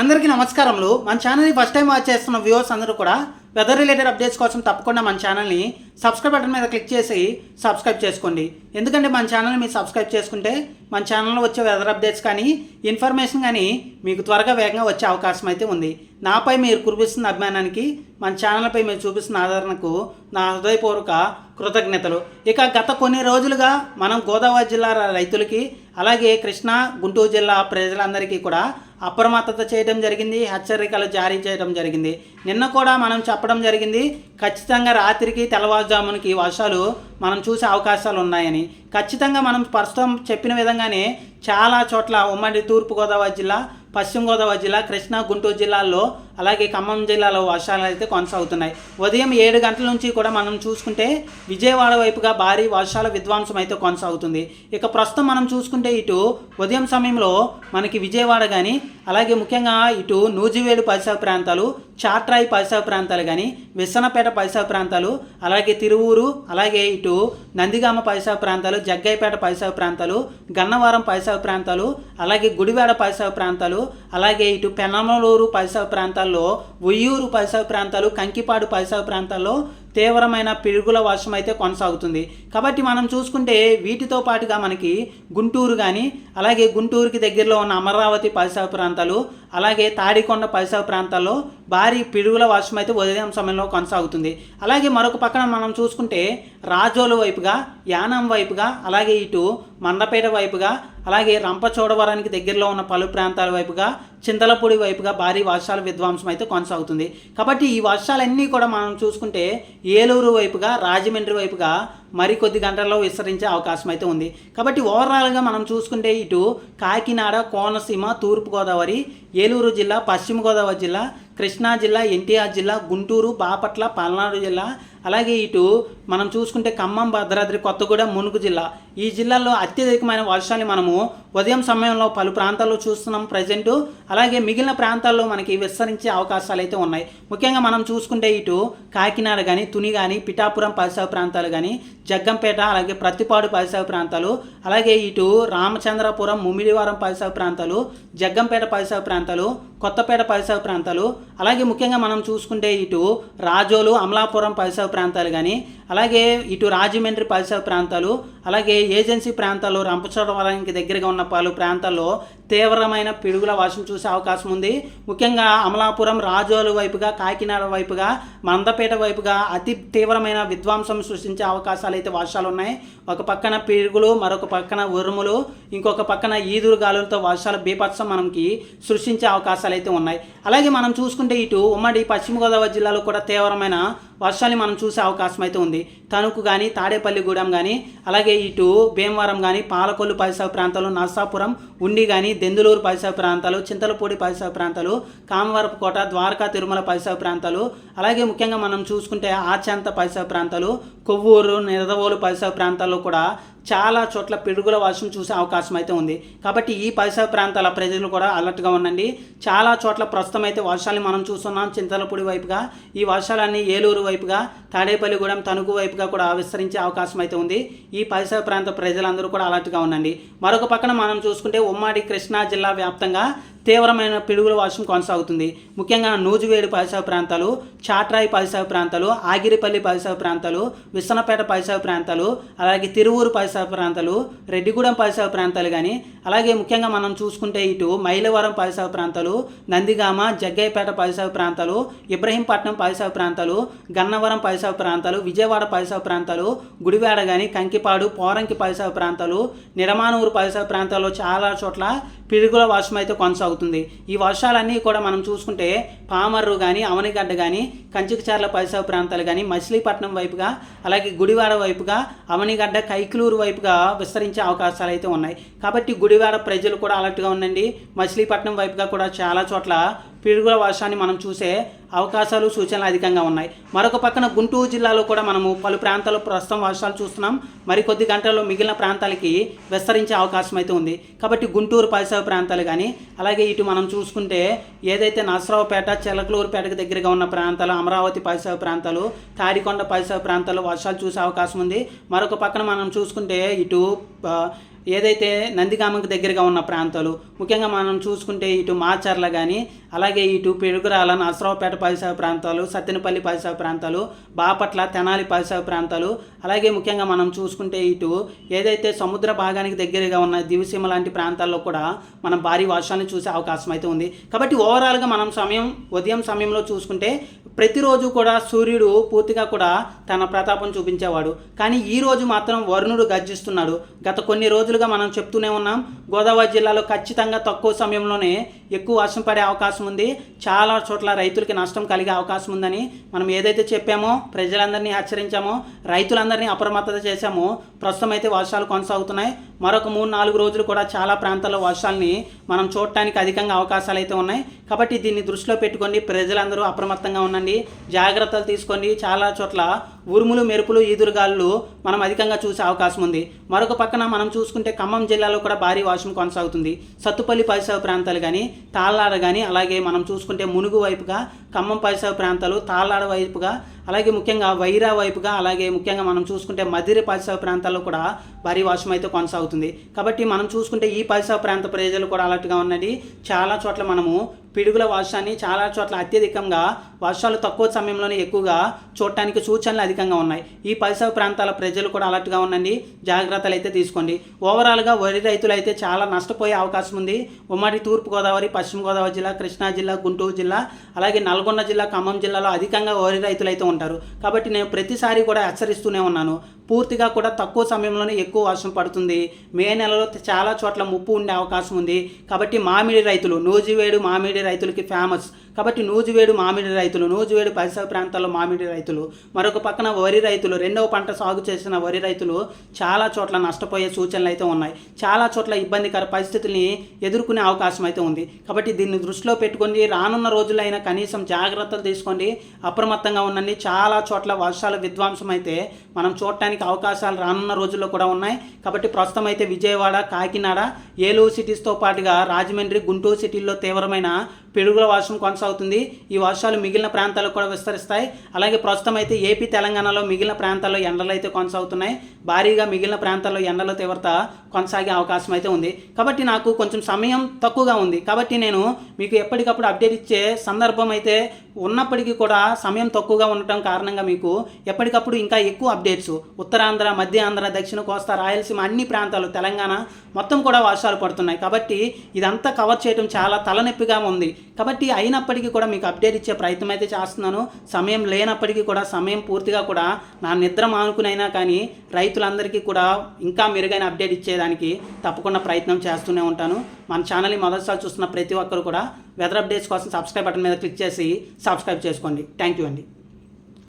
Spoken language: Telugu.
అందరికీ నమస్కారములు. మన ఛానల్ని ఫస్ట్ టైం వాచ్ చేస్తున్న వ్యూవర్స్ అందరూ కూడా వెదర్ రిలేటెడ్ అప్డేట్స్ కోసం తప్పకుండా మన ఛానల్ని సబ్స్క్రైబ్ బటన్ మీద క్లిక్ చేసి సబ్స్క్రైబ్ చేసుకోండి. ఎందుకంటే మన ఛానల్ని మీరు సబ్స్క్రైబ్ చేసుకుంటే మన ఛానల్లో వచ్చే వెదర్ అప్డేట్స్ కానీ ఇన్ఫర్మేషన్ కానీ మీకు త్వరగా వేగంగా వచ్చే అవకాశం అయితే ఉంది. నాపై మీరు కురిపిస్తున్న అభిమానానికి మన ఛానల్పై మీరు చూపిస్తున్న ఆదరణకు నా హృదయపూర్వక కృతజ్ఞతలు. ఇక గత కొన్ని రోజులుగా మనం గోదావరి జిల్లా రైతులకి అలాగే కృష్ణా గుంటూరు జిల్లా ప్రజలందరికీ కూడా అప్రమత్తత చేయడం జరిగింది హెచ్చరికలు జారీ చేయడం జరిగింది. నిన్న కూడా మనం చెప్పడం జరిగింది ఖచ్చితంగా రాత్రికి తెల్లవారుజామునికి వర్షాలు మనం చూసే అవకాశాలు ఉన్నాయని. ఖచ్చితంగా మనం ప్రస్తుతం చెప్పిన విధంగానే చాలా చోట్ల ఉమ్మడి తూర్పుగోదావరి జిల్లా పశ్చిమ గోదావరి జిల్లా కృష్ణా గుంటూరు జిల్లాల్లో అలాగే ఖమ్మం జిల్లాలో వర్షాలు అయితే కొనసాగుతున్నాయి. ఉదయం ఏడు గంటల నుంచి కూడా మనం చూసుకుంటే విజయవాడ వైపుగా భారీ వర్షాల విధ్వంసం అయితే కొనసాగుతుంది. ఇక ప్రస్తుతం మనం చూసుకుంటే ఇటు ఉదయం సమయంలో మనకి విజయవాడ కానీ అలాగే ముఖ్యంగా ఇటు నూజివేడు పరిసర ప్రాంతాలు చాట్రాయి పరిసర ప్రాంతాలు కానీ విసనపేట పరిసర ప్రాంతాలు అలాగే తిరువూరు అలాగే ఇటు నందిగామ పరిసర ప్రాంతాలు జగ్గైపేట పరిసర ప్రాంతాలు గన్నవరం పరిసర ప్రాంతాలు అలాగే గుడివాడ పరిసర ప్రాంతాలు అలాగే ఇటు పెనమలూరు పరిసర ప్రాంతాల్లో ఉయ్యూరు పరిసర ప్రాంతాలు కంకిపాడు పరిసర ప్రాంతాల్లో తీవ్రమైన పిడుగుల వర్షం అయితే కొనసాగుతుంది. కాబట్టి మనం చూసుకుంటే వీటితో పాటుగా మనకి గుంటూరు కానీ అలాగే గుంటూరుకి దగ్గరలో ఉన్న అమరావతి పరిసర ప్రాంతాలు అలాగే తాడికొండ పరిసర ప్రాంతాల్లో భారీ పిడుగుల వర్షం అయితే ఉదయం సమయంలో కొనసాగుతుంది. అలాగే మరొక పక్కన మనం చూసుకుంటే రాజోలు వైపుగా యానం వైపుగా అలాగే ఇటు మండపేట వైపుగా అలాగే రంపచోడవరానికి దగ్గరలో ఉన్న పలు ప్రాంతాల వైపుగా చింతలపూడి వైపుగా భారీ వర్షాల విధ్వంసం అయితే కొనసాగుతుంది. కాబట్టి ఈ వర్షాలన్నీ కూడా మనం చూసుకుంటే ఏలూరు వైపుగా రాజమండ్రి వైపుగా మరికొద్ది గంటల్లో విస్తరించే అవకాశం అయితే ఉంది. కాబట్టి ఓవరాల్గా మనం చూసుకుంటే ఇటు కాకినాడ కోనసీమ తూర్పుగోదావరి ఏలూరు జిల్లా పశ్చిమ గోదావరి జిల్లా కృష్ణా జిల్లా ఎన్టీఆర్ జిల్లా గుంటూరు బాపట్ల పల్నాడు జిల్లా అలాగే ఇటు మనం చూసుకుంటే ఖమ్మం భద్రాద్రి కొత్తగూడెం మునుగు జిల్లా. ఈ జిల్లాలో అత్యధికమైన వర్షాన్ని మనము ఉదయం సమయంలో పలు ప్రాంతాల్లో చూస్తున్నాం ప్రజెంటు. అలాగే మిగిలిన ప్రాంతాల్లో మనకి విస్తరించే అవకాశాలు అయితే ఉన్నాయి. ముఖ్యంగా మనం చూసుకుంటే ఇటు కాకినాడ కానీ తుని కానీ పిఠాపురం పరిసర ప్రాంతాలు కానీ జగ్గంపేట అలాగే ప్రతిపాడు పరిసర ప్రాంతాలు అలాగే ఇటు రామచంద్రపురం ముమిడివారం పరిసర ప్రాంతాలు జగ్గంపేట పరిసర ప్రాంతాలు కొత్తపేట పరిసర ప్రాంతాలు అలాగే ముఖ్యంగా మనం చూసుకుంటే ఇటు రాజోలు అమలాపురం పరిసర ప్రాంతాలు కానీ అలాగే ఇటు రాజమండ్రి పరిసర ప్రాంతాలు అలాగే ఏజెన్సీ ప్రాంతాలు రంపచోడవరానికి దగ్గరగా ఉన్న పలు ప్రాంతాల్లో తీవ్రమైన పిడుగుల వర్షం చూసే అవకాశం ఉంది. ముఖ్యంగా అమలాపురం రాజోలు వైపుగా కాకినాడ వైపుగా మందపేట వైపుగా అతి తీవ్రమైన విధ్వంసం సృష్టించే అవకాశాలు అయితే వర్షాలు ఉన్నాయి. ఒక పక్కన పిడుగులు మరొక పక్కన ఉరుములు ఇంకొక పక్కన ఈదురు గాలులతో వర్షాలు బీభత్సం మనకి సృష్టించే అవకాశాలు అయితే ఉన్నాయి. అలాగే మనం చూసుకుంటే ఇటు ఉమ్మడి పశ్చిమ గోదావరి జిల్లాలో కూడా తీవ్రమైన వర్షాలు మనం చూసే అవకాశం అయితే ఉంది. తణుకు కానీ తాడేపల్లిగూడెం కానీ అలాగే ఇటు భీమవరం కానీ పాలకొల్లు పరిసర ప్రాంతాలు నర్సాపురం ఉండి కానీ దెందులూరు పరిసర ప్రాంతాలు చింతలపూడి పరిసర ప్రాంతాలు కామవరపు కోట ద్వారకా తిరుమల పరిసర ప్రాంతాలు అలాగే ముఖ్యంగా మనం చూసుకుంటే ఆచంత పరిసర ప్రాంతాలు కొవ్వూరు నిరదవోలు పరిసర ప్రాంతాల్లో కూడా చాలా చోట్ల పిడుగుల వర్షం చూసే అవకాశం అయితే ఉంది. కాబట్టి ఈ పరిసర ప్రాంతాల ప్రజలు కూడా అలర్ట్గా ఉండండి. చాలా చోట్ల ప్రస్తుతం అయితే వర్షాలు మనం చూస్తున్నాం. చింతలపూడి వైపుగా ఈ వర్షాలన్నీ ఏలూరు వైపుగా తాడేపల్లిగూడెం తణుకు వైపుగా కూడా విస్తరించే అవకాశం అయితే ఉంది. ఈ పరిసర ప్రాంత ప్రజలందరూ కూడా అలర్ట్గా ఉండండి. మరొక పక్కన మనం చూసుకుంటే ఉమ్మడి కృష్ణా జిల్లా వ్యాప్తంగా తీవ్రమైన పిడుగుల వర్షం కొనసాగుతుంది ముఖ్యంగా నూజివేడు పరిసర ప్రాంతాలు చాట్రాయి పరిసర ప్రాంతాలు ఆగిరిపల్లి పరిసర ప్రాంతాలు విసనపేట పరిసర ప్రాంతాలు అలాగే తిరువూరు పరిసర ప్రాంతాలు రెడ్డిగూడెం పరిసర ప్రాంతాలు కానీ అలాగే ముఖ్యంగా మనం చూసుకుంటే ఇటు మైలవరం పరిసర ప్రాంతాలు నందిగామ జగ్గయ్యపేట పరిసర ప్రాంతాలు ఇబ్రహీంపట్నం పరిసర ప్రాంతాలు గన్నవరం పరిసర ప్రాంతాలు విజయవాడ పరిసర ప్రాంతాలు గుడివాడ కానీ కంకిపాడు పోరంకి పరిసర ప్రాంతాలు నిడమానూరు పరిసర ప్రాంతాల్లో చాలా చోట్ల పిడుగుల వర్షం అయితే కొనసాగుతుంది. ఈ వర్షాలన్నీ కూడా మనం చూసుకుంటే పామర్రు కానీ అవనిగడ్డ కానీ కంచికచార్ల పరిసర ప్రాంతాలు కానీ మచిలీపట్నం వైపుగా అలాగే గుడివాడ వైపుగా అవనిగడ్డ కైకులూరు వైపుగా విస్తరించే అవకాశాలు అయితే ఉన్నాయి. కాబట్టి గుడివాడ ప్రజలు కూడా అలర్ట్గా ఉండండి. మచిలీపట్నం వైపుగా కూడా చాలా చోట్ల పిడుగుల వర్షాన్ని మనం చూసే అవకాశాలు సూచనలు అధికంగా ఉన్నాయి. మరొక పక్కన గుంటూరు జిల్లాలో కూడా మనము పలు ప్రాంతాల్లో ప్రస్తుతం వర్షాలు చూస్తున్నాం. మరికొద్ది గంటల్లో మిగిలిన ప్రాంతాలకి విస్తరించే అవకాశం అయితే ఉంది. కాబట్టి గుంటూరు పరిసర ప్రాంతాలు కానీ అలాగే ఇటు మనం చూసుకుంటే ఏదైతే నరసరావుపేట చిలకలూరుపేటకు దగ్గరగా ఉన్న ప్రాంతాలు అమరావతి పరిసర ప్రాంతాలు తాడికొండ పరిసర ప్రాంతాల్లో వర్షాలు చూసే అవకాశం ఉంది. మరొక పక్కన మనం చూసుకుంటే ఇటు ఏదైతే నందిగామకు దగ్గరగా ఉన్న ప్రాంతాలు ముఖ్యంగా మనం చూసుకుంటే ఇటు మాచర్ల కానీ అలాగే ఇటు పెరుగురాల నరసరావుపేట పరిసర ప్రాంతాలు సత్తెనపల్లి పరిసర ప్రాంతాలు బాపట్ల తెనాలి పరిసర ప్రాంతాలు అలాగే ముఖ్యంగా మనం చూసుకుంటే ఇటు ఏదైతే సముద్ర భాగానికి దగ్గరగా ఉన్న దివిసీమ లాంటి ప్రాంతాల్లో కూడా మనం భారీ వర్షాలను చూసే అవకాశం అయితే ఉంది. కాబట్టి ఓవరాల్గా మనం సమయం ఉదయం సమయంలో చూసుకుంటే ప్రతిరోజు కూడా సూర్యుడు పూర్తిగా కూడా తన ప్రతాపం చూపించేవాడు. కానీ ఈ రోజు మాత్రం వరుణుడు గర్జిస్తున్నాడు. గత కొన్ని రోజులు మనం చెప్తూనే ఉన్నాం. గోదావరి జిల్లాలో ఖచ్చితంగా తక్కువ సమయంలోనే ఎక్కువ వర్షం పడే అవకాశం ఉంది. చాలా చోట్ల రైతులకి నష్టం కలిగే అవకాశం ఉందని మనం ఏదైతే చెప్పామో ప్రజలందరినీ హెచ్చరించామో రైతులందరినీ అప్రమత్తత చేశామో ప్రస్తుతం అయితే వర్షాలు కొనసాగుతున్నాయి. మరొక మూడు నాలుగు రోజులు కూడా చాలా ప్రాంతాల్లో వర్షాలని మనం చూడటానికి అధికంగా అవకాశాలు అయితే ఉన్నాయి. కాబట్టి దీన్ని దృష్టిలో పెట్టుకోండి ప్రజలందరూ అప్రమత్తంగా ఉండండి. జాగ్రత్తలు తీసుకోండి. చాలా చోట్ల ఉరుములు మెరుపులు ఈదురుగాలు మనం అధికంగా చూసే అవకాశం ఉంది. మరొక పక్కన మనం చూసుకుంటే ఖమ్మం జిల్లాలో కూడా భారీ వర్షం కొనసాగుతుంది. సత్తుపల్లి పరిసర ప్రాంతాలు కానీ తాళ్ళాడ కానీ అలాగే మనం చూసుకుంటే మునుగు వైపుగా ఖమ్మం పరిసర ప్రాంతాలు తాళ్ళాడ వైపుగా అలాగే ముఖ్యంగా వైరా వైపుగా అలాగే ముఖ్యంగా మనం చూసుకుంటే మదిరి పరిసర ప్రాంతాల్లో కూడా భారీ వర్షం అయితే కొనసాగుతుంది. కాబట్టి మనం చూసుకుంటే ఈ పరిసర ప్రాంత ప్రజలు కూడా అలర్ట్గా ఉన్నది. చాలా చోట్ల మనము పిడుగుల వర్షాన్ని చాలా చోట్ల అత్యధికంగా వర్షాలు తక్కువ సమయంలోనే ఎక్కువగా చూడటానికి సూచనలు అధికంగా ఉన్నాయి. ఈ పరిసర ప్రాంతాల ప్రజలు కూడా అలర్ట్గా ఉండండి. జాగ్రత్తలు అయితే తీసుకోండి. ఓవరాల్గా వరి రైతులు అయితే చాలా నష్టపోయే అవకాశం ఉంది. ఉమ్మడి తూర్పుగోదావరి పశ్చిమ గోదావరి జిల్లా కృష్ణా జిల్లా గుంటూరు జిల్లా అలాగే నల్గొండ జిల్లా ఖమ్మం జిల్లాలో అధికంగా వరి రైతులు అయితే ఉంటారు. కాబట్టి నేను ప్రతిసారి కూడా హెచ్చరిస్తూనే ఉన్నాను. పూర్తిగా కూడా తక్కువ సమయంలోనే ఎక్కువ వర్షం పడుతుంది. మే నెలలో చాలా చోట్ల ముప్పు ఉండే అవకాశం ఉంది. కాబట్టి మామిడి రైతులు నూజివేడు మామిడి రైతులకి ఫేమస్ కాబట్టి నూజివేడు మామిడి రైతులు నూజివేడు పరిసర ప్రాంతాల్లో మామిడి రైతులు మరొక పక్కన వరి రైతులు రెండవ పంట సాగు చేసిన వరి రైతులు చాలా చోట్ల నష్టపోయే సూచనలు అయితే ఉన్నాయి. చాలా చోట్ల ఇబ్బందికర పరిస్థితుల్ని ఎదుర్కొనే అవకాశం అయితే ఉంది. కాబట్టి దీన్ని దృష్టిలో పెట్టుకొని రానున్న రోజులైనా కనీసం జాగ్రత్తలు తీసుకోండి. అప్రమత్తంగా ఉండండి. చాలా చోట్ల వర్షాల విధ్వంసం అయితే మనం చూడటానికి అవకాశాలు రానున్న రోజుల్లో కూడా ఉన్నాయి. కాబట్టి ప్రస్తుతం అయితే విజయవాడ కాకినాడ ఏలూరు సిటీస్తో పాటుగా రాజమండ్రి గుంటూరు సిటీల్లో తీవ్రమైన పిడుగుల వర్షం కొనసాగుతుంది. ఈ వర్షాలు మిగిలిన ప్రాంతాలకు కూడా విస్తరిస్తాయి. అలాగే ప్రస్తుతం అయితే ఏపీ తెలంగాణలో మిగిలిన ప్రాంతాల్లో ఎండలు అయితే కొనసాగుతున్నాయి. భారీగా మిగిలిన ప్రాంతాల్లో ఎండల తీవ్రత కొనసాగే అవకాశం అయితే ఉంది. కాబట్టి నాకు కొంచెం సమయం తక్కువగా ఉంది. కాబట్టి నేను మీకు ఎప్పటికప్పుడు అప్డేట్ ఇచ్చే సందర్భం అయితే ఉన్నప్పటికీ కూడా సమయం తక్కువగా ఉండటం కారణంగా మీకు ఎప్పటికప్పుడు ఇంకా ఎక్కువ అప్డేట్స్ ఉత్తరాంధ్ర మధ్య ఆంధ్ర దక్షిణ కోస్తా రాయలసీమ అన్ని ప్రాంతాలు తెలంగాణ మొత్తం కూడా వర్షాలు పడుతున్నాయి. కాబట్టి ఇదంతా కవర్ చేయడం చాలా తలనొప్పిగా ఉంది. కాబట్టి అయినప్పటికీ కూడా మీకు అప్డేట్ ఇచ్చే ప్రయత్నం అయితే చేస్తున్నాను. సమయం లేనప్పటికీ కూడా సమయం పూర్తిగా కూడా నా నిద్ర మానుకునైనా కానీ రైతులందరికీ కూడా ఇంకా మెరుగైన అప్డేట్ ఇచ్చేదానికి తప్పకుండా ప్రయత్నం చేస్తూనే ఉంటాను. మన ఛానల్ని మొదటిసారి చూస్తున్న ప్రతి ఒక్కరు కూడా వెదర్ అప్డేట్స్ కోసం సబ్స్క్రైబ్ బటన్ మీద క్లిక్ చేసి సబ్స్క్రైబ్ చేసుకోండి. థ్యాంక్ యూ అండి.